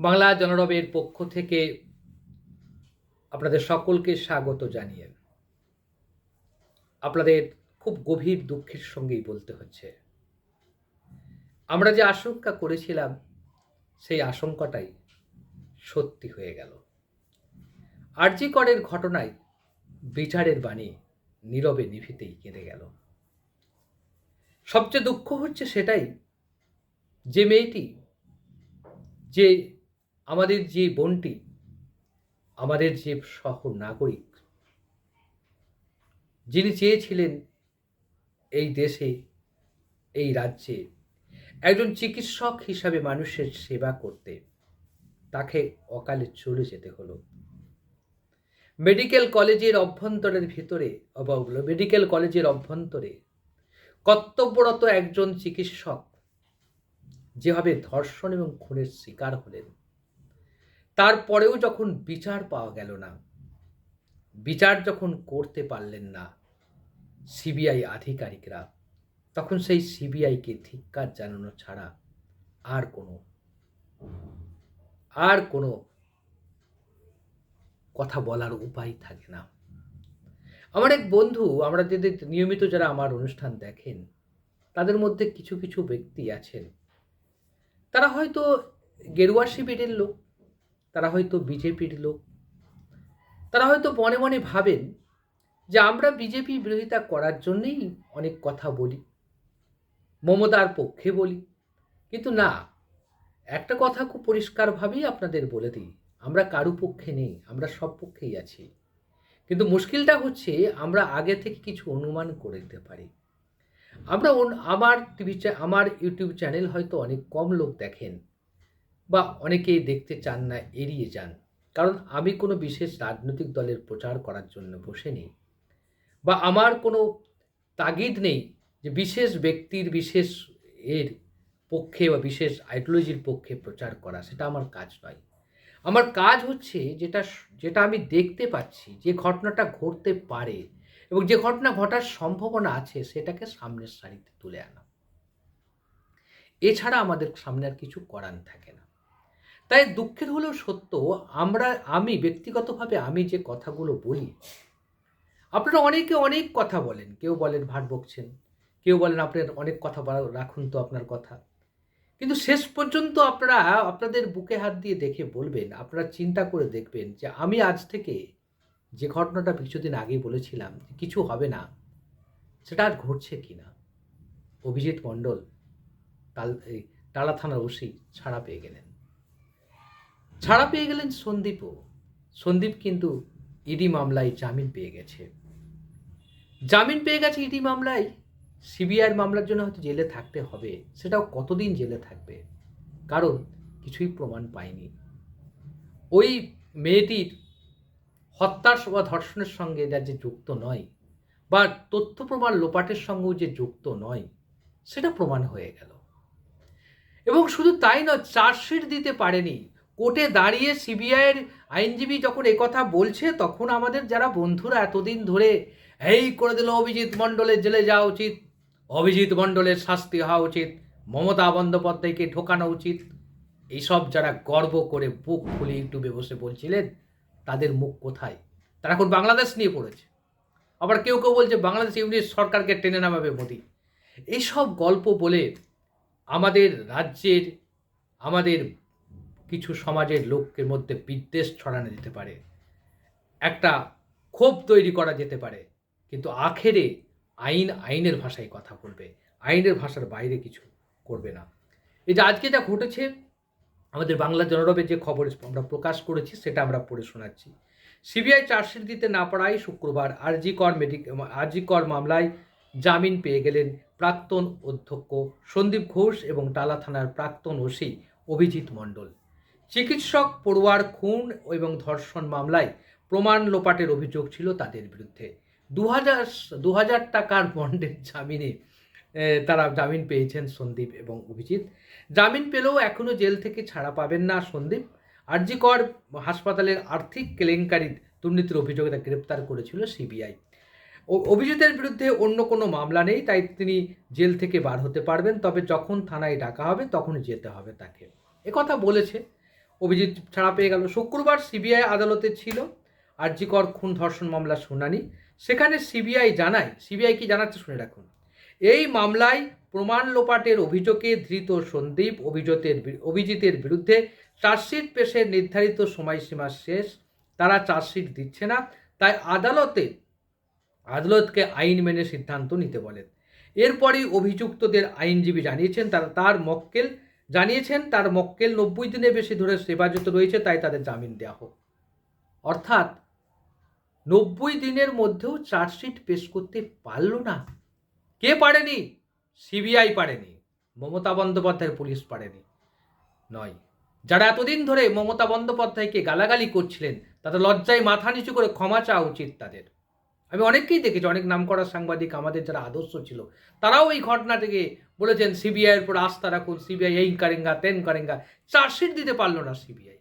বাংলা জনরবের পক্ষ থেকে আপনাদের সকলকে স্বাগত জানিয়ে আপনাদের খুব গভীর দুঃখের সঙ্গেই বলতে হচ্ছে। আমরা যে আশঙ্কা করেছিলাম, সেই আশঙ্কাটাই সত্যি হয়ে গেল। আরজি করের ঘটনায় বিচারের বাণী নীরবে নিভিতেই কেঁদে গেল। সবচেয়ে দুঃখ হচ্ছে সেটাই যে মেয়েটি যে আমাদের যে বোনটি, আমাদের যে সহ নাগরিক, যিনি চেয়েছিলেন এই দেশে, এই রাজ্যে একজন চিকিৎসক হিসাবে মানুষের সেবা করতে, তাকে অকালে চলে যেতে হলো। মেডিকেল কলেজের অভ্যন্তরের ভিতরে মেডিকেল কলেজের অভ্যন্তরে কর্তব্যরত একজন চিকিৎসক যেভাবে ধর্ষণ এবং খুনের শিকার হলেন তারপরেও যখন বিচার পাওয়া গেল না, বিচার যখন করতে পারলেন না সিবিআই আধিকারিকরা, তখন সেই সিবিআইকে ধিক্কার জানানো ছাড়া আর কোনো আর কোনো কথা বলার উপায় থাকে না। আমার এক বন্ধু, আমরা যদি নিয়মিত যারা আমার অনুষ্ঠান দেখেন, তাদের মধ্যে কিছু কিছু ব্যক্তি আছেন। তারা হয়তো গেরুয়া শিবিরের লোক তারা হয়তো বিজেপির লোক। তারা হয়তো মনে মনে ভাবেন যে আমরা বিজেপি বিরোধিতা করার জন্যেই অনেক কথা বলি, মমতার পক্ষে বলি। কিন্তু না, একটা কথা খুব পরিষ্কারভাবেই আপনাদের বলে দিই, আমরা কারু পক্ষে নেই, আমরা সব পক্ষেই আছি। কিন্তু মুশকিলটা হচ্ছে আমরা আগে থেকে কিছু অনুমান করে দিতে পারি। আমরা আমার টিভি আমার ইউটিউব চ্যানেল হয়তো অনেক কম লোক দেখেন বা অনেকেই দেখতে চান না, এড়িয়ে যান। কারণ আমি কোনো বিশেষ রাজনৈতিক দলের প্রচার করার জন্য বসে নেই। বা আমার কোনো তাগিদ নেই যে বিশেষ ব্যক্তির, বিশেষ এর পক্ষে বা বিশেষ আইডিওলজির পক্ষে প্রচার করা, সেটা আমার কাজ নয়। আমার কাজ হচ্ছে যেটা যেটা আমি দেখতে পাচ্ছি, যে ঘটনাটা ঘটতে পারে এবং যে ঘটনা ঘটার সম্ভাবনা আছে, সেটাকে সামনের সারিতে তুলে আনা। এছাড়া আমাদের সামনে আর কিছু করার থাকে না। তাই দুঃখের হলেও সত্য, আমরা, আমি ব্যক্তিগতভাবে আমি যে কথাগুলো বলি, আপনারা অনেকে অনেক কথা বলেন, কেউ বলেন ভাট বকছেন, কেউ বলেন আপনার অনেক কথা রাখুন তো আপনার কথা। কিন্তু শেষ পর্যন্ত আপনারা, আপনাদের বুকে হাত দিয়ে দেখে বলবেন, আপনারা চিন্তা করে দেখবেন যে আমি আজ থেকে যে ঘটনাটা কিছুদিন আগেই বলেছিলাম কিছু হবে না, সেটা আর ঘটছে কি না? অভিজিৎ মণ্ডল, তাল টালা থানার ওসি ছাড়া পেয়ে গেলেন। ছাড়া পেয়ে গেলেন সন্দীপও। সন্দীপ কিন্তু ইডি মামলায় জামিন পেয়ে গেছে। জামিন পেয়ে গেছে ইডি মামলায়। সিবিআইয়ের মামলার জন্য হয়তো জেলে থাকতে হবে। সেটাও কতদিন জেলে থাকবে? কারণ কিছুই প্রমাণ পায়নি। ওই মেয়েটির হত্যার বা ধর্ষণের সঙ্গে যা যে যুক্ত নয়, বা তথ্য প্রমাণ লোপাটের সঙ্গেও যে যুক্ত নয়, সেটা প্রমাণ হয়ে গেল। এবং শুধু তাই নয়, চার্জশিট দিতে পারেনি কোর্টে দাঁড়িয়ে সিবিআইয়ের আইনজীবী যখন একথা বলছে, তখন আমাদের যারা বন্ধুরা এতদিন ধরে এই করে দিল অভিজিৎ মণ্ডলের জেলে যাওয়া উচিত, অভিজিৎ মণ্ডলের শাস্তি হওয়া উচিত, মমতা বন্দ্যোপাধ্যায়কে ঢোকানো উচিত। এইসব যারা গর্ব করে বুক খুলে ইউটিউবে বসে বলছিলেন, তাদের মুখ কোথায়? তারা এখন বাংলাদেশ নিয়ে পড়েছে। আবার কেউ কেউ বলছে, বাংলাদেশ ইউনিট সরকারকে টেনে নামাবে মোদি। এইসব গল্প বলে আমাদের রাজ্যের, আমাদের কিছু সমাজের লোকের মধ্যে বিদ্বেষ ছড়ানো যেতে পারে। একটা ক্ষোভ তৈরি করা যেতে পারে, কিন্তু আখেরে আইন, আইনের ভাষায় কথা বলবে, আইনের ভাষার বাইরে কিছু করবে না। এই যে আজকে যা ঘটেছে, আমাদের বাংলা জনরবের যে খবর আমরা প্রকাশ করেছি, সেটা আমরা পড়ে শোনাচ্ছি। সিবিআই চার্জশিট দিতে না পারায় শুক্রবার আরজি কর মেডিক আরজি কর মামলায় জামিন পেয়ে গেলেন প্রাক্তন অধ্যক্ষ সন্দীপ ঘোষ এবং টালা থানার প্রাক্তন ওসি অভিজিৎ মণ্ডল। চিকিৎসক পড়ুয়ার খুন এবং ধর্ষণ মামলায় প্রমাণ লোপাটের অভিযোগ ছিল তাদের বিরুদ্ধে। দু হাজার দু হাজার টাকার বন্ডের জামিনে তারা জামিন পেয়েছেন সন্দীপ এবং অভিজিৎ। জামিন পেলেও এখনও জেল থেকে ছাড়া পাবেন না সন্দীপ। আরজিকর হাসপাতালের আর্থিক কেলেঙ্কারি দুর্নীতির অভিযোগে তা গ্রেপ্তার করেছিল সিবিআই। অভিজিতের বিরুদ্ধে অন্য কোনো মামলা নেই, তাই তিনি জেল থেকে বার হতে পারবেন, তবে যখন থানায় ডাকা হবে তখন যেতে হবে তাকে। একথা বলেছে অভিজিৎ ছাড়া পেয়ে গেল শুক্রবার সিবিআই আদালতে ছিল। আরজিকর খুন ধর্ষণ মামলার শুনানি। সেখানে সিবিআই জানায়, সিবিআই কি জানাচ্ছে শুনে রাখুন। এই মামলায় প্রমাণ লোপাটের অভিযোগে ধৃত সন্দীপ অভিযোগের অভিজিতের বিরুদ্ধে চার্জশিট পেশের নির্ধারিত সময়সীমা শেষ। তারা চার্জশিট দিচ্ছে না, তাই আদালতে, আদালতকে আইন মেনে সিদ্ধান্ত নিতে বলেন। এরপরই অভিযুক্তদের আইনজীবী জানিয়েছেন, তারা তার মক্কেল জানিয়েছেন তার মক্কেল নব্বই দিনের বেশি ধরে সেবাযত রয়েছে, তাই তাদের জামিন দেওয়া হোক। অর্থাৎ নব্বই দিনের মধ্যেও চার্জশিট পেশ করতে পারল না। কে পারেনি? সিবিআই পারেনি। মমতা বন্দ্যোপাধ্যায়ের পুলিশ পারেনি। নয়। যারা এতদিন ধরে মমতা বন্দ্যোপাধ্যায়কে গালাগালি করছিলেন, তাদের লজ্জায় মাথা নিচু করে ক্ষমা চাওয়া উচিত তাদের। আমি অনেককেই দেখেছি, অনেক নামকরা সাংবাদিক আমাদের যারা আদর্শ ছিল, তারাও এই ঘটনা থেকে বলেছেন সিবিআইয়ের উপর আস্থা রাখুন সিবিআই এই কারেঙ্গা, তেন কারেঙ্গা, চার্জশিট দিতে পারল না সিবিআই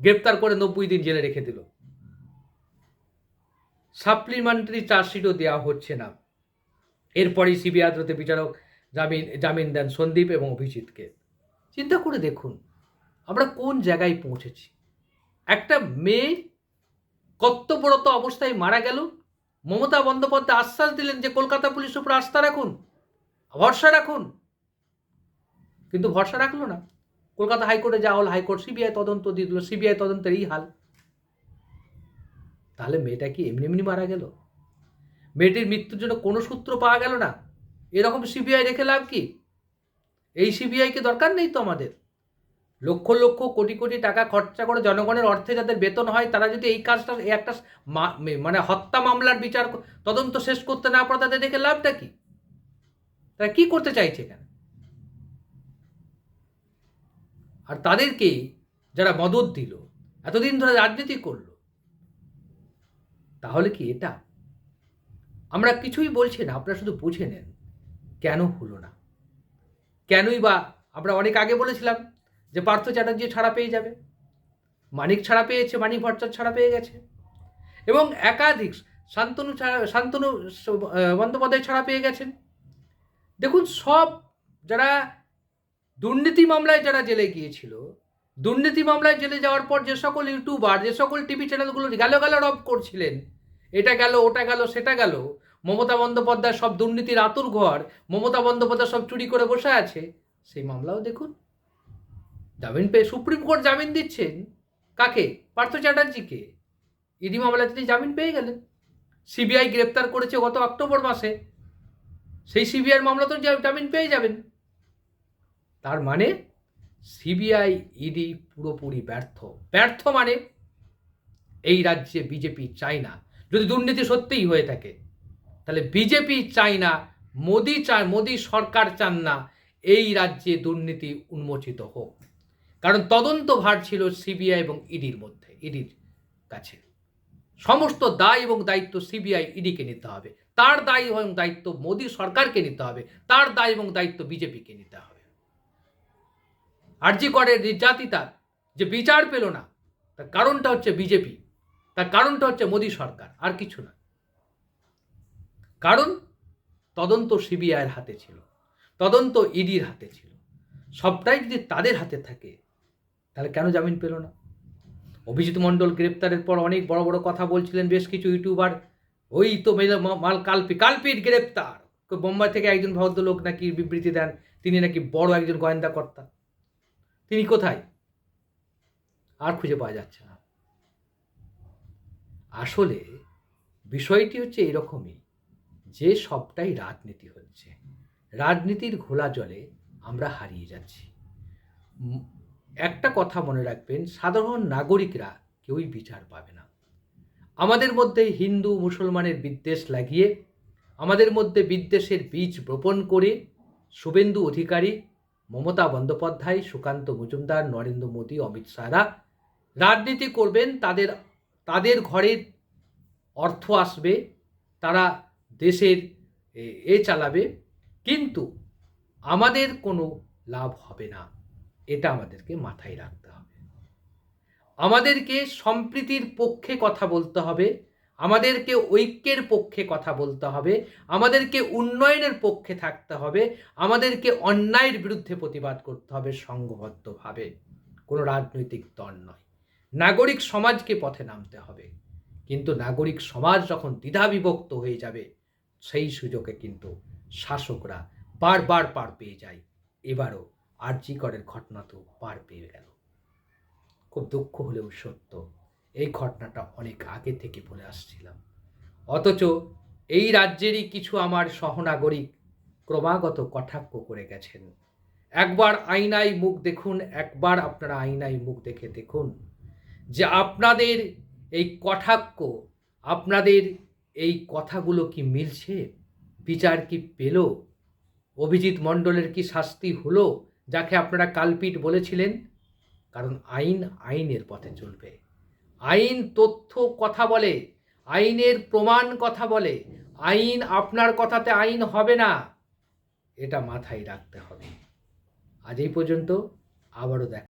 গ্রেপ্তার করে নব্বই দিন জেলে রেখে দিল। সাপ্লিমেন্টারি চার্জশিটও দেওয়া হচ্ছে না। এরপরই সিবিআই আদালতে বিচারক জামিন জামিন দেন সন্দীপ এবং অভিজিৎকে। চিন্তা করে দেখুন, আমরা কোন জায়গায় পৌঁছেছি? একটা মেয়ে কর্তব্যরত অবস্থায় মারা গেল। মমতা বন্দ্যোপাধ্যায় আশ্বাস দিলেন যে, কলকাতা পুলিশের উপর আস্থা রাখুন, ভরসা রাখুন। কিন্তু ভরসা রাখল না। কলকাতা হাইকোর্টে যা হল, হাইকোর্ট সিবিআই তদন্ত দিয়ে দিল, সিবিআই তদন্তের এই হাল। তাহলে মেয়েটা কি এমনি এমনি মারা গেল? মেয়েটির মৃত্যুর জন্য কোনো সূত্র পাওয়া গেল না? এরকম সিবিআই রেখে লাভ কি? এই সিবিআইকে দরকার নেই তো আমাদের? লক্ষ লক্ষ কোটি কোটি টাকা খরচা করে জনগণের অর্থে যাদের বেতন হয়, তারা যদি এই কাজটা একটা মানে হত্যা মামলার বিচার তদন্ত শেষ করতে না পারে, তাদের দেখে লাভটা কি? তারা কি করতে চাইছে এখানে? আর তাদেরকে যারা মদত দিল, এতদিন ধরে রাজনীতি করল, তাহলে কি এটা? আমরা কিছুই বলছি না, আপনারা শুধু বুঝে নেন, কেন হলো না? কেনই বা, আমরা অনেক আগে বলেছিলাম যে পার্থ চ্যাটার্জি ছাড়া পেয়ে যাবে, মানিক ছাড়া পেয়েছে, মানিক ভট্টাচার্য ছাড়া পেয়ে গেছে। এবং একাধিক শান্তনু ছাড়া, শান্তনু বন্দ্যোপাধ্যায় ছাড়া পেয়ে গেছেন। দেখুন, সব যারা দুর্নীতি মামলায় যারা জেলে গিয়েছিল, দুর্নীতি মামলায় জেলে যাওয়ার পর যে সকল ইউটিউবার যে সকল টিভি চ্যানেলগুলো গেল গেল রব করছিলেন, এটা গেল, ওটা গেল, সেটা গেল, মমতা বন্দ্যোপাধ্যায় সব দুর্নীতির আতুর ঘর মমতা বন্দ্যোপাধ্যায় সব চুরি করে বসে আছে, সেই মামলাও দেখুন। জামিন পেয়ে সুপ্রিম কোর্ট জামিন দিচ্ছেন? কাকে? পার্থ চ্যাটার্জিকে। ইডি মামলায় তিনি জামিন পেয়ে গেলেন। সিবিআই গ্রেপ্তার করেছে গত অক্টোবর মাসে। সেই সিবিআই মামলা তো জামিন পেয়ে যাবেন। তার মানে সিবিআই, ইডি পুরোপুরি ব্যর্থ। ব্যর্থ মানে এই রাজ্যে বিজেপি চায় না। যদি দুর্নীতি সত্যিই হয়ে থাকে, তাহলে বিজেপি চায় না, মোদি চায় মোদি সরকার চান না, এই রাজ্যে দুর্নীতি উন্মোচিত হোক। কারণ তদন্ত ভার ছিল সিবিআই এবং ইডির মধ্যে, ইডির কাছে। সমস্ত দায় এবং দায়িত্ব সিবিআই ইডিকে নিতে হবে। তার দায় এবং দায়িত্ব মোদী সরকারকে নিতে হবে। তার দায় এবং দায়িত্ব বিজেপিকে নিতে হবে। আরজি করে নির্যাতিতার যে বিচার পেল না, তার কারণটা হচ্ছে বিজেপি, তার কারণটা হচ্ছে মোদী সরকার, আর কিছু না। কারণ তদন্ত সিবিআইয়ের হাতে ছিল, তদন্ত ইডির হাতে ছিল। সবটাই যদি তাদের হাতে থাকে তাহলে কেন জামিন পেল না? অভিজিৎ মণ্ডল গ্রেপ্তারের পর অনেক বড় বড় কথা বলছিলেন, বেশ কিছু ইউটিউবার। ওই তো মেলে- কালপি কালপিট গ্রেপ্তার। বোম্বাই থেকে একজন ভদ্রলোক নাকি বিবৃতি দেন, তিনি নাকি বড় একজন গোয়েন্দা কর্তা। তিনি কোথায়? আর খুঁজে পাওয়া যাচ্ছে না। আসলে বিষয়টি হচ্ছে এরকমই, যে সবটাই রাজনীতি হচ্ছে। রাজনীতির ঘোলা জলে আমরা হারিয়ে যাচ্ছি। একটা কথা মনে রাখবেন, সাধারণ নাগরিকরা কেউই বিচার পাবে না। আমাদের মধ্যে হিন্দু, মুসলমানের বিদ্বেষ লাগিয়ে, আমাদের মধ্যে বিদ্বেষের বীজ বপন করে, শুভেন্দু অধিকারী মমতা বন্দ্যোপাধ্যায়, সুকান্ত মজুমদার, নরেন্দ্র মোদী, অমিত শাহরা রাজনীতি করবেন, তাদের তাদের ঘরের অর্থ আসবে, তারা দেশের এ- চালাবে, কিন্তু আমাদের কোনো লাভ হবে না। এটা আমাদেরকে মাথায় রাখতে হবে। আমাদেরকে সম্প্রীতির পক্ষে কথা বলতে হবে, আমাদেরকে ঐক্যের পক্ষে কথা বলতে হবে, আমাদেরকে উন্নয়নের পক্ষে থাকতে হবে, আমাদেরকে অন্যায়ের বিরুদ্ধে প্রতিবাদ করতে হবে সংঘবদ্ধভাবে। কোনো রাজনৈতিক দল নয়। নাগরিক সমাজকে পথে নামতে হবে। কিন্তু নাগরিক সমাজ যখন দ্বিধাবিভক্ত হয়ে যাবে, সেই সুযোগে কিন্তু শাসকরা বারবার পার পেয়ে যায়। এবারও আরজিকরের ঘটনা তো পার পেয়ে গেল। খুব দুঃখ হলেও সত্য, এই ঘটনাটা অনেক আগে থেকে বলে আসছিলাম। অথচ এই রাজ্যেরই কিছু আমার সহনাগরিক ক্রমাগত কটাক্ষ করে গেছেন। একবার আয়নায় মুখ দেখুন, একবার আপনারা আয়নায় মুখ দেখে দেখুন যে আপনাদের এই কটাক্ষ, আপনাদের এই কথাগুলো কি মিলছে? বিচার কি পেল? অভিজিৎ মণ্ডলের কি শাস্তি হলো? যাকে আপনারা কালপিট বলেছিলেন, কারণ আইন আইনের পথে চলবে। আইন তথ্য কথা বলে, আইনের প্রমাণ কথা বলে, আইন আপনার কথাতে আইন হবে না, এটা মাথায় রাখতে হবে। আজ এই পর্যন্ত, আবারও দেখা